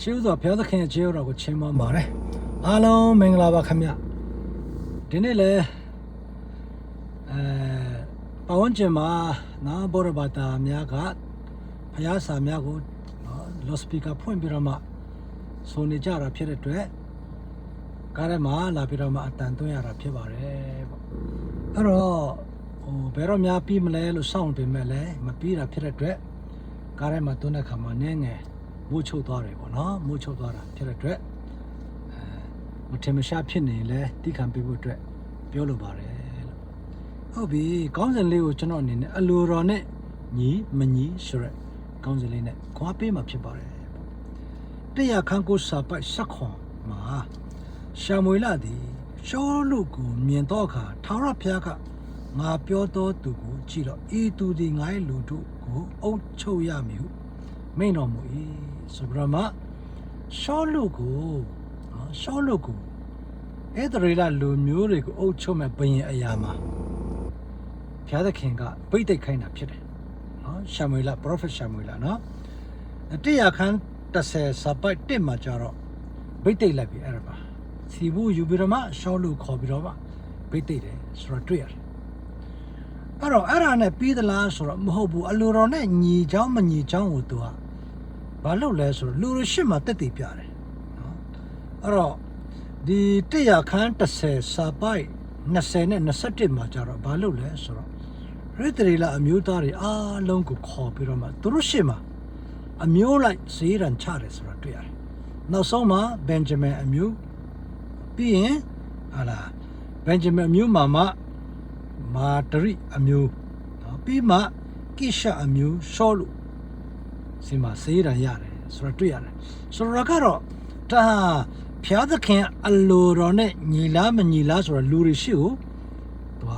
ရှေးဥစွာဘုရားသခင်ရဲ့ခြေတော်ကိုချီးမွမ်းပါတယ်အားလုံးမင်္ဂလာပါခင်ဗျဒီနေ့လေအဲပဝန်းကျင်မှာနာဘောရဘာတာများကဘုရားစာများကိုလော့စပီကာဖွင့်ပြီးတော့မှဆိုနေကြတာဖြစ်တဲ့အတွက်ကားထဲမှာလာပြီးတော့မှအတန်သွင်းရတာဖြစ်ပါတယ်ပေါ့အဲ့တော့ဟိုဘယ်တော့များပြီးမလဲလို့စောင့်ပေမဲ့လည်းမပြီးတာဖြစ်တဲ့အတွက်ကားထဲမှာသွင်းတဲ့ခါမှာနည်းငယ် မိုးချုပ်သွားတယ်ပေါ့နော်မိုးချုပ်သွားတာဖြစ်တဲ့အတွက်အဲမထင်မရှားဖြစ်နေရင်လဲတိခံပေးဖို့အတွက်ပြောလိုပါတယ်လို့ဟုတ်ပြီကောင်းစဉ်လေးကိုကျွန်တော်အနေနဲ့အလိုတော်နဲ့ညီမညီဆိုရက်ကောင်းစဉ်လေးနဲ့ခွာပေးမှာဖြစ်ပါတယ်ပေါ့တရားခန်းကိုစာပိုက်ဆက်ခွန်မှာရှာမွေလာသည်ရှောလူကိုမြင်တော့အခါထာဝရဘုရားကငါပြောတော်သူကိုကြည့်တော့ဤသူသည်ငါ၏လူတို့ကိုအုပ်ချုပ်ရမည်ဟုမိန်တော်မူ၏ ဆိုပြီးတော့မှရှောလုကိုနော်ရှောလုကိုအဲ့ဒရေလာလူမျိုးတွေကိုအုပ်ချုပ်မဲ့ဘယင်အရာမှာဘုရားသခင်ကဗိတ်သိက်ခိုင်းတာဖြစ်တယ်နော်ရှာမွေလာ prophet ရှာမွေလာနော်တရားခန်း30စပိုက်တစ်မှာကြတော့ဗိတ်သိက်လိုက်ပြီအဲ့ဒါပါစီဘူးယူပြီးတော့မှရှောလုခေါ်ပြီးတော့မှဗိတ်သိက်တယ်ဆိုတော့တွေ့ရတယ်အဲ့တော့အဲ့ဒါနဲ့ပြီးသလားဆိုတော့မဟုတ်ဘူးအလိုတော်နဲ့ညီချောင်းမညီချောင်းကိုသူက ဘာလုပ်လဲဆိုတော့လူရရှိမှတက်တည်ပြတယ်နော်အဲ့တော့ဒီတရားခန်း30စာပိုက်20နဲ့21မှာကြတော့ဘာလုပ်လဲဆိုတော့ရစ်တရီလာအမျိုးသားတွေအားလုံးကိုခေါ်ပြီးတော့မှသူတို့ရှိမှအမျိုးလိုက်ဈေးရန်ချတယ်ဆိုတော့တွေ့ရတယ်နောက်ဆုံးမှာဘန်ဂျမင်အမျိုးပြီးရင်ဟာလာဘန်ဂျမင်အမျိုးမှာမှမာတရီအမျိုးနော်ပြီးမှကိရှအမျိုးရှောလူ စီမှာဈေးရန်ရတယ်ဆိုတော့တွေ့ရတယ်ဆိုတော့ကတော့ဒါဖျားသခင်အလိုတော်နဲ့ညီလားမညီလားဆိုတော့လူတွေရှိကိုသူက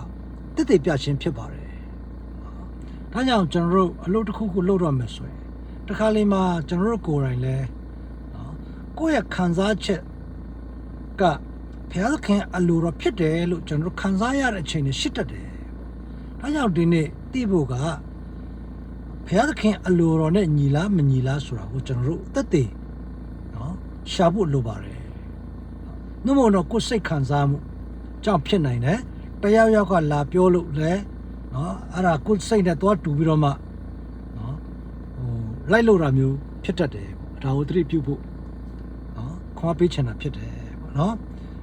တက်တက်ပြချင်းဖြစ်ပါတယ်။ဒါကြောင့်ကျွန်တော်တို့အလုပ်တစ်ခုခုလုပ်တော့မယ်ဆိုရင်တစ်ခါလေမှာကျွန်တော်တို့ကိုယ်တိုင်လဲနော်ကိုယ့်ရဲ့ခံစားချက်ကဘုရားသခင်အလိုတော်ဖြစ်တယ်လို့ကျွန်တော်တို့ခံစားရတဲ့အချိန်နဲ့ရှိတတ်တယ်။ဒါကြောင့်ဒီနေ့သိဖို့က ဘုရားသခင်အလိုတော်နဲ့ညီလားမညီလားဆိုတာကိုကျွန်တော်တို့သက်သေနော်ရှာဖို့လိုပါတယ်။နှုတ်မတော့ကိုယ်စိတ်ခံစားမှုကြောင့်ဖြစ်နိုင်တယ်။တယောက်ယောက်ကလာပြောလို့လဲနော်အဲ့ဒါကိုယ်စိတ်နဲ့သွားတူပြီးတော့မှနော်ဟိုလိုက်လို့တာမျိုးဖြစ်တတ်တယ်ပေါ့ဒါကိုသတိပြုဖို့နော်ခွာပေးချင်တာဖြစ်တယ်ပေါ့နော်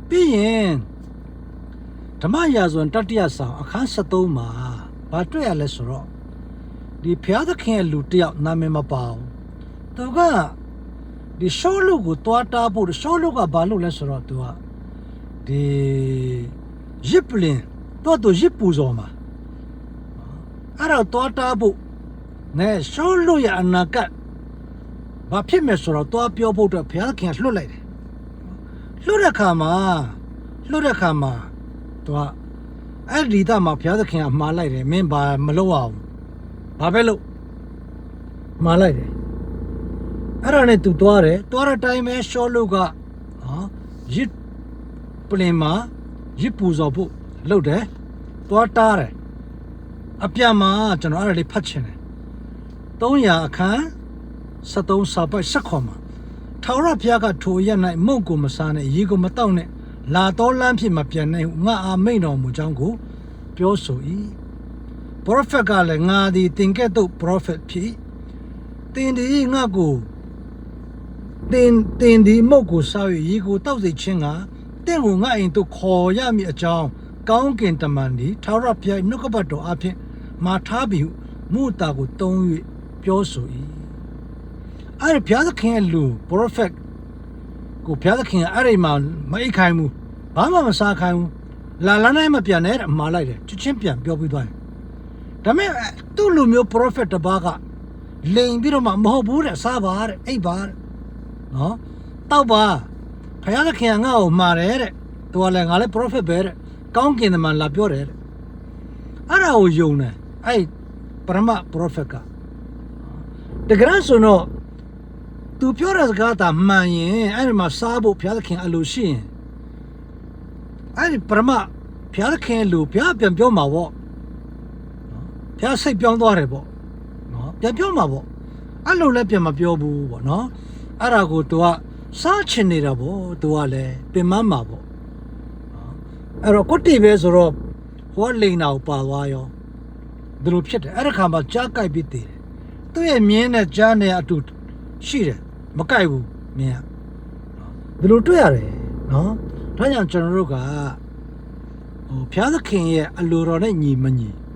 ပြီးရင်ဓမ္မရာဇဝင်တတိယဆောင်အခန်း73မှာဘာတွေ့ရလဲဆိုတော့ ဒီဘုရားသခင်ရဲ့လူတစ်ယောက်နာမည်မပါဘူးသူကဒီရှောလုကိုတွားတားဖို့ရှောလုကဘာလုပ်လဲဆိုတော့သူကဒီရစ်ပလင်တော့သူရစ်ပူဇော်မှာအဲ့တော့တွားတားဖို့နဲရှောလုရဲ့အနာကတ်ဘာဖြစ်မယ်ဆိုတော့တွားပြောဖို့အတွက်ဘုရားသခင်ကလွတ်လိုက်တယ်လွတ်တဲ့ခါမှာလွတ်တဲ့ခါမှာသူကအဲ့ဒီသားမှာဘုရားသခင်ကမှားလိုက်တယ်မင်းဘာမလုပ်အောင် ဘာပဲလုပ်မှားလိုက်တယ်အဲ့ဒါနဲ့သူသွားတယ်သွားတဲ့တိုင်းပဲရှောလုကဟာရစ်ပလင်မှာရစ်ပူဇော်ဖို့လုပ်တယ်သွားတားတယ်အပြန်မှာကျွန်တော်အဲ့ဒါလေးဖတ်ချင်တယ်300အခန်း73စာပိုက်ဆက်ခွန်မှာထာဝရဘုရားကထိုရက်၌မုန့်ကိုမစားနဲ့ရေကိုမတောက်နဲ့လာတော်လမ်းဖြစ်မပြန်နိုင်ဟုငါအာမိန်တော်မူကြောင်းကိုပြောဆို၏ ပရောဖက်ကလည်းငါသည်တင်ကဲ့သို့ပရောဖက်ဖြစ်၏တင်ဒီငါကိုတင်တင်ဒီမုတ်ကိုစား၍ရေကိုတောက်စေခြင်းကတင့်ကိုငါအိမ်သို့ခေါ်ရမည်အကြောင်းကောင်းကင်တမန်ဒီထာဝရဘုရားနှုတ်ကပတ်တော်အဖျင်မာထားပြီးဟုမုတာကိုတုံး၍ပြောဆို၏အဲ့ဒီဘုရားသခင်ရဲ့လူ prophet ကိုဘုရားသခင်ကအဲ့ဒီမှာမအိတ်ခိုင်းဘူးဘာမှမစားခိုင်းဘူးလာလာနိုင်မပြန်နဲ့တဲ့မှားလိုက်တယ်ချစ်ချင်းပြန်ပြောပြီးသွားတယ် ဒါပေမဲ့သူ့လူမျိုး prophet တစ်ပါးကလိန်ပြီးတော့မှမဟုတ်ဘူးတဲ့စားပါတဲ့အိတ်ပါတဲ့နော်တောက်ပါဘုရားသခင်ကငါ့ကိုမှာတယ်တဲ့သူကလည်းငါလည်း prophet ပဲတဲ့ကောင်းကင်တမန်လာပြောတယ်တဲ့အဲ့ဒါကိုယုံတယ်အဲ့ပရမ prophet ကတကယ်ဆိုတော့သူပြောတဲ့စကားသာမှန်ရင်အဲ့ဒီမှာစားဖို့ဘုရားသခင်အလိုရှိရင်အဲ့ဒီပရမဘုရားသခင်လိုဘုရားပြန်ပြောမှာပေါ့ နော်ဘုရားစိတ်ပြောင်းသွားတယ်ပေါ့နော်ပြန်ပြောမှာပေါ့အဲ့လိုလည်းပြန်မပြောဘူးပေါ့နော်အဲ့ဒါကို तू ကစားချင်နေတာပေါ့ तू ကလည်းပင်မမှာပေါ့အဲ့တော့ကိုတိပဲဆိုတော့ဟိုကလိန်နာကိုပါသွားရောဒီလိုဖြစ်တယ်အဲ့ဒီခါမှာကြားကြိုက်ပြီးတည်တယ်သူ့ရဲ့မြင်းနဲ့ကြားနဲ့အတူရှိတယ်မကြိုက်ဘူးမြင်းကဒီလိုတွေ့ရတယ်နော်ဒါကြောင့်ကျွန်တော်တို့ကဟိုဘုရားသခင်ရဲ့အလိုတော်နဲ့ညီမညီကို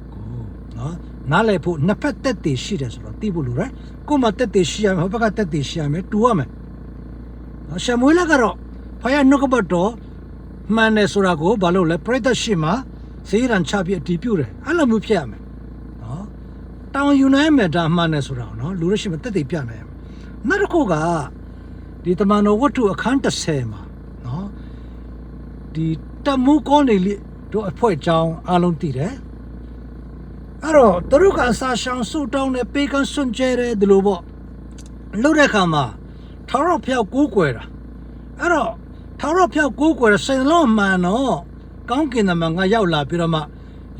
နော်နားလည်ဖို့နှစ်ဖက်တက်တည်ရှိတယ်ဆိုတော့သိဖို့လိုတယ်ကိုယ်မှာတက်တည်ရှိရမယ်ဟိုဘက်ကတက်တည်ရှိရမယ်တူရမယ်နော်ရှမွေးလက်ကတော့ဖယားနှုတ်ကပတ်တော်မှန်တယ်ဆိုတာကိုဘာလို့လဲပရိသတ်ရှိမှာဈေးရန်ချပြီးအတီးပြုတ်တယ်အဲ့လိုမျိုးဖြစ်ရမယ်နော်တောင်ယူနိုင်မယ်ဒါမှန်တယ်ဆိုတာကိုနော်လူရရှိမှာတက်တည်ပြနိုင်ရမယ်နောက်တစ်ခုကဒီတမန်တော်ဝတ္ထုအခန်း30မှာနော်ဒီတမှုကောနေလိတို့အဖွဲ့အကြောင်းအားလုံးသိတယ် အဲ့တော့သူတို့ကအစာရှောင်ဆူတောင်းနဲ့ပေကန်စွန့်ကြဲတယ်ဒီလိုပေါ့လုပ်တဲ့အခါမှာထောင်တော့ဖျောက်ကိုးကွယ်တာအဲ့တော့ထောင်တော့ဖျောက်ကိုးကွယ်တဲ့စိန်လုံးမှန်တော့ကောင်းကင်သမန်ကရောက်လာပြီးတော့မှ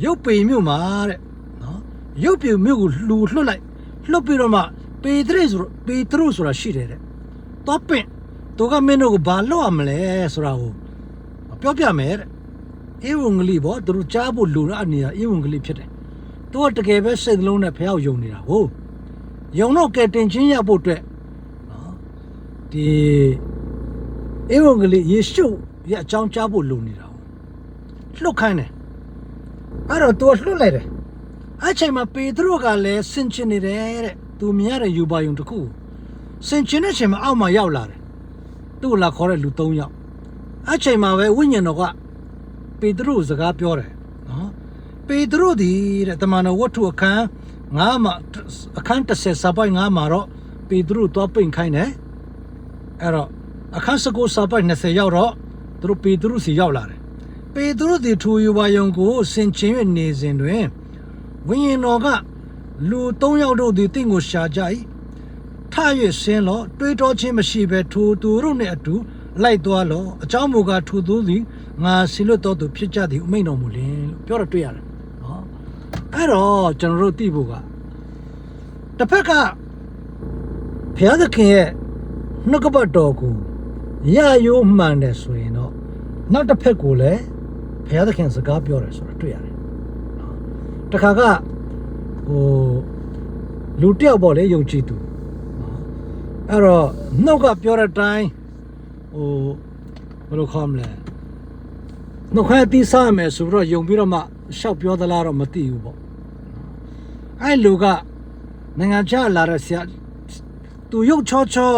ရုပ်ပေမြို့မှာတဲ့နော်ရုပ်ပေမြို့ကိုလှူလွှတ်လိုက်လွှတ်ပြီးတော့မှပေတရက်ဆိုပေတရုဆိုတာရှိတယ်တဲ့တော့ပင်သူကမင်းတို့ကိုဘာလုပ်ရမလဲဆိုတာကိုပြောပြမယ်တဲ့ဧဝံဂေလိပေါ့သူတို့ကြားဖို့လိုတဲ့အနေနဲ့ဧဝံဂေလိဖြစ်တယ် သူကတကယ်ပဲစိတ်နှလုံးနဲ့ဖျောက်ယုံနေတာဟုတ်ယုံတော့ကဲတင်ချင်းရဖို့အတွက်နော်ဒီဧဝံဂေလိယေရှုရဲ့အကြောင်းကြားဖို့လိုနေတာဟုတ်လွတ်ခိုင်းတယ်အဲ့တော့သူကလွတ်လိုက်တယ်အဲ့ချိန်မှာပေတရုကလည်းဆင်ချင်နေတယ်တဲ့သူမြင်ရတဲ့ယူပါယုံတစ်ခုဆင်ချင်တဲ့ချိန်မှာအောက်မှာရောက်လာတယ်သူ့ကိုလာခေါ်တဲ့လူ၃ယောက်အဲ့ချိန်မှာပဲဝိညာဉ်တော်ကပေတရုစကားပြောတယ်နော် ပေတရုဒီတဲ့တမန်တော်ဝတ္ထုအခန်းငါးမှာအခန်း30စာပိုက်ငါးမှာတော့ပေတရုသွားပိန်ခိုင်းတယ်အဲ့တော့အခန်း19စာပိုက်20ရောက်တော့သူတို့ပေတရုစီရောက်လာတယ်ပေတရုဒီထူယူပါယုံကိုဆင်ချင်း၍နေစဉ်တွင်ဝိညာဉ်တော်ကလူ၃ယောက်တို့သည်တင့်ကိုရှာကြ၏ထ၍ဆင်းလောတွေးတောခြင်းမရှိဘဲထိုသူတို့နှင့်အတူလိုက်သွားလောအเจ้าမူကားထိုသူသည်ငါဆီလွတ်တော်သူဖြစ်ကြသည်အမိန်တော်မူလင်လို့ပြောတော့တွေ့ရတယ်နော် အဲ့တော့ကျွန်တော်တို့သိဖို့ကတစ်ဖက်ကဘုရားသခင်ရဲ့နှုတ်ကပတ်တော်ကိုရရိုးမှန်တယ်ဆိုရင်တော့နောက်တစ်ဖက်ကိုလည်းဘုရားသခင်စကားပြောတယ်ဆိုတာတွေ့ရတယ်နော်တခါကဟိုလူတယောက်ပေါ့လေယုံကြည်သူနော်အဲ့တော့နှုတ်ကပြောတဲ့အတိုင်းဟိုဘယ်လိုခေါ်မလဲ နှုတ်ခွဲတီးစားမယ်ဆိုတော့ယုံပြီးတော့မှရှောက်ပြောသလားတော့မသိဘူးပေါ့အဲ့လူကနိုင်ငံခြားလာတဲ့ဆရာသူရုပ်ချောချော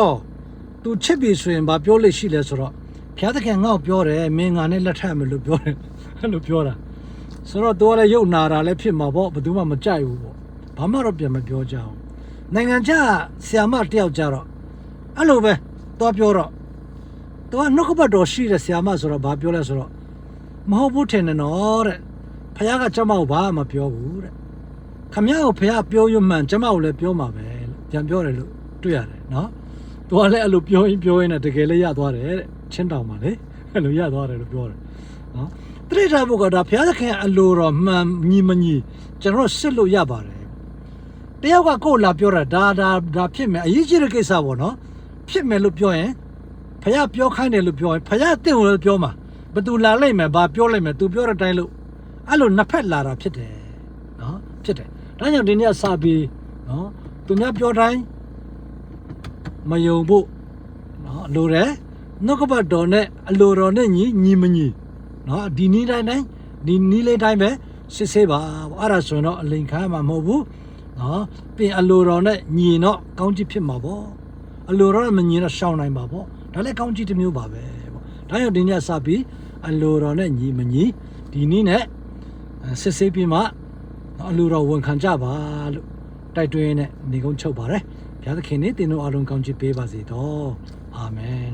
သူချစ်ပြီဆိုရင်ဘာပြောလို့ရှိလဲဆိုတော့ဖျားသခင်ငေါ့ပြောတယ်မင်းငါနဲ့လက်ထပ်မယ်လို့ပြောတယ်အဲ့လိုပြောတာဆိုတော့သူကလည်းရုပ်နာတာလည်းဖြစ်မှာပေါ့ဘယ်သူမှမကြိုက်ဘူးပေါ့ဘာမှတော့ပြန်မပြောကြအောင်နိုင်ငံခြားဆရာမတယောက်ကြတော့အဲ့လိုပဲသွားပြောတော့သူကနှုတ်ကပတ်တော်ရှိတဲ့ဆရာမဆိုတော့ဘာပြောလဲဆိုတော့ မဟုတ်ဘူးထင်တယ်နော်တဲ့ဖခင်ကကျမကိုဘာမှမပြောဘူးတဲ့ခမရကိုဖခင်ပြောရမှန်ကျမကိုလည်းပြောမှာပဲလို့ပြန်ပြောတယ်လို့တွေ့ရတယ်နော်သူကလည်းအဲ့လိုပြောရင်ပြောရင်လည်းတကယ်လည်းရသွားတယ်တဲ့ချင်းတောင်ပါလေအဲ့လိုရသွားတယ်လို့ပြောတယ်နော်တိရစ္ဆာန်ဘုကဒါဘုရားသခင်အလိုတော်မှန်ညီမညီကျွန်တော်စစ်လို့ရပါတယ်တယောက်ကကိုယ်လာပြောတာဒါဒါဒါဖြစ်မယ်အရေးကြီးတဲ့ကိစ္စပေါ့နော်ဖြစ်မယ်လို့ပြောရင်ဖခင်ပြောခိုင်းတယ်လို့ပြောရင်ဖခင်တင့်ကိုလည်းပြောမှာ ဘသူလာလိုက်မယ်ဘာပြောလိုက်မယ်သူပြောတဲ့အတိုင်းလို့အဲ့လိုနှစ်ဖက်လာတာဖြစ်တယ်နော်ဖြစ်တယ်ဒါကြောင့်ဒီနေ့စာပြီးနော်သူများပြောတိုင်းမယုံဖို့နော်လိုတယ်နှုတ်ကပတ်တော်နဲ့အလိုတော်နဲ့ညီညီမညီနော်ဒီနည်းတိုင်းတိုင်းဒီနည်းလေးတိုင်းပဲစစ်ဆေးပါအဲ့ဒါဆိုရင်တော့အလိန်ခါမှာမဟုတ်ဘူးနော်ပြင်အလိုတော်နဲ့ညီတော့ကောင်းကြီးဖြစ်မှာပေါ့အလိုတော်နဲ့မညီတော့ရှောင်နိုင်ပါပေါ့ဒါလည်းကောင်းကြီးတစ်မျိုးပါပဲပေါ့ဒါကြောင့်ဒီနေ့စပြီး အလိုတော်နဲ့ညီမညီဒီနည်းနဲ့စစ်ဆေးပြီးမှနော်အလိုတော်ဝန်ခံကြပါလို့တိုက်တွန်းနဲ့နေကုန်းချုပ်ပါတယ်ဘုရားသခင်နဲ့တင်တို့အားလုံးကောင်းချီးပေးပါစေတော့အာမင်